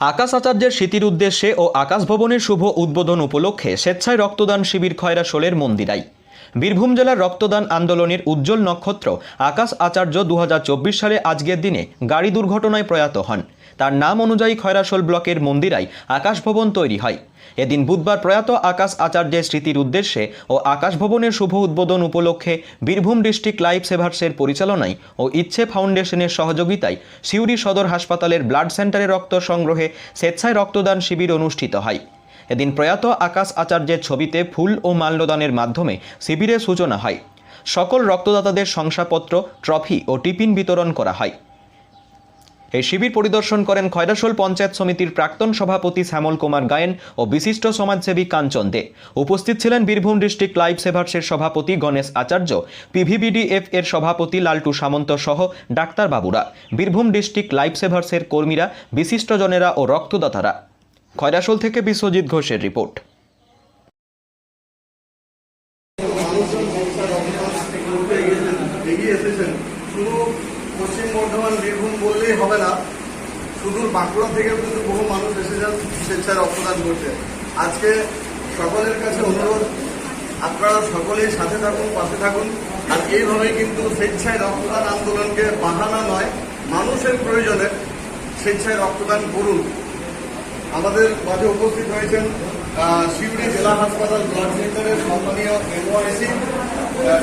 আকাশ আচার্যের স্মৃতির উদ্দেশ্যে ও আকাশ ভবনের শুভ উদ্বোধন উপলক্ষে স্বেচ্ছায় রক্তদান শিবির খয়রাশোলের মন্দিরাই। বীরভূম জেলার রক্তদান আন্দোলনের উজ্জ্বল নক্ষত্র আকাশ আচার্য দু হাজার চব্বিশ সালে আজকের দিনে গাড়ি দুর্ঘটনায় প্রয়াত হন। তার নাম অনুযায়ী খয়রাসোল ব্লকের মন্দিরাই আকাশ ভবন তৈরি হয়। এদিন বুধবার প্রয়াত আকাশ আচার্যের স্মৃতির উদ্দেশ্যে ও আকাশ ভবনের শুভ উদ্বোধন উপলক্ষে বীরভূম ডিস্ট্রিক্ট লাইফ সেভার্সের পরিচালনায় ও ইচ্ছে ফাউন্ডেশনের সহযোগিতায় সিউড়ি সদর হাসপাতালের ব্লাড সেন্টারে রক্ত সংগ্রহে স্বেচ্ছায় রক্তদান শিবির অনুষ্ঠিত হয়। এদিন প্রয়াত আকাশ আচার্যের ছবিতে ফুল ও মাল্যদানের মাধ্যমে শিবিরের সূচনা হয়। সকল রক্তদাতাদের শংসাপত্র, ট্রফি ও টিফিন বিতরণ করা হয়। এই শিবির পরিদর্শন করেন খয়রাশোল পঞ্চায়েত সমিতির প্রাক্তন সভাপতি শ্যামল কুমার গায়েন ও বিশিষ্ট সমাজসেবী কাঞ্চন দে। উপস্থিত ছিলেন বীরভূম ডিস্ট্রিক্ট লাইফ সেভার্সের সভাপতি গণেশ আচার্য পিভিবিডিএফ এর সভাপতি লালটু সামন্ত সহ ডাক্তারবাবুরা, বীরভূম ডিস্ট্রিক্ট লাইফ সেভার্সের কর্মীরা বিশিষ্টজনেরা ও রক্তদাতারা। খয়রাশোল থেকে বিশ্বজিৎ ঘোষের রিপোর্ট। শুধু পশ্চিম বর্ধমান বীরভূম বললেই হবে না সুদূর বাঁকুড়া থেকেও কিন্তু বহু মানুষ এসেছেন স্বেচ্ছায় রক্তদান করতে। আজকে সকলের কাছে অনুরোধ, আপনারা সকলেই সাথে থাকুন, পাশে থাকুন। আর এইভাবেই কিন্তু স্বেচ্ছায় রক্তদান আন্দোলনকে বাহানা নয়, মানুষের প্রয়োজনে স্বেচ্ছায় রক্তদান করুন। আমাদের মাঝে উপস্থিত হয়েছেন সিউড়ি জেলা হাসপাতাল ব্লাড সেন্টারের সম্মানীয় NYC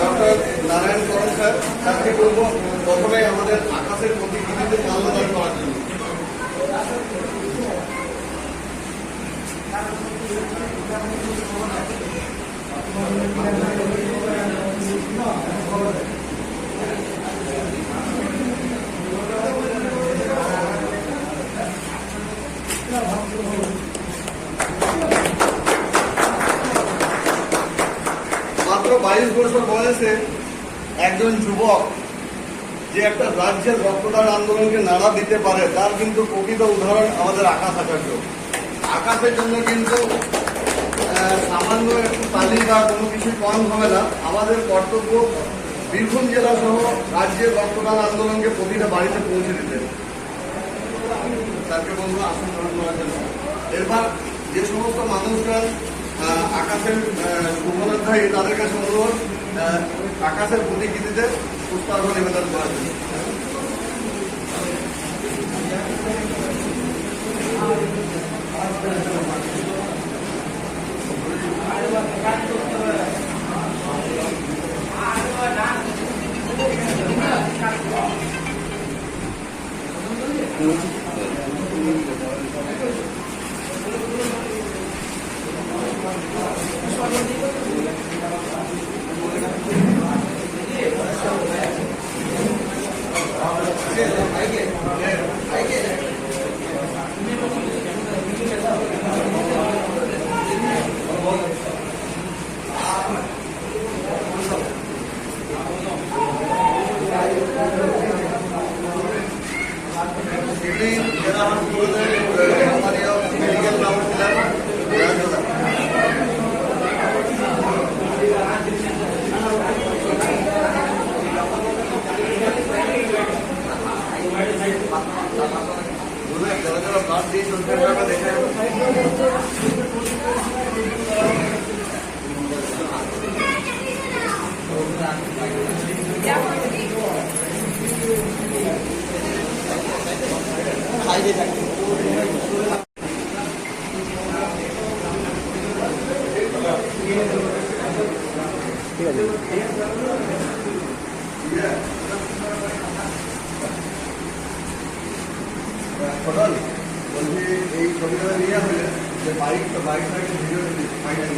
doctor Narayan Karan sir. তাকে বলব, প্রথমে আমাদের আকাশের প্রতিকৃতিতে মাল্যদান করার জন্য। মাত্র বাইশ বছর বয়সে একজন যুবক যে একটা রাজ্যের রক্তদান আন্দোলনকে নাড়া দিতে পারে, তার কিন্তু প্রকৃত উদাহরণ আমাদের আকাশ আচার্য। আকাশের জন্য কিন্তু সামান্য একটু তালি বা কোনো কিছু কম হবে না। আমাদের কর্তব্য বীরভূম জেলা সহ রাজ্যের রক্তদান আন্দোলনকে প্রতিটা বাড়িতে পৌঁছে দিতে। তাকে বলব আসন গ্রহণ করার জন্য। এরপর যে সমস্ত মানুষরা আকাশের শুভনাধ্যায়ী তাদের কাছে অনুরোধ আকাশের প্রতিকৃতিতে পুষ্পার্ঘ নিবেদন করার জন্য। সিডনি জেলা হাসপাতালের প্রধান বলছি এই ছবিটা নিয়ে হবে যে বাইক একটু ভিডিও ফাইনালি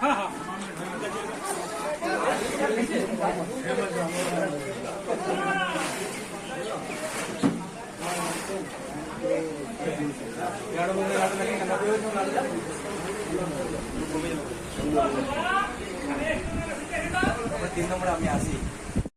তিন নম্বরে আমি আসি।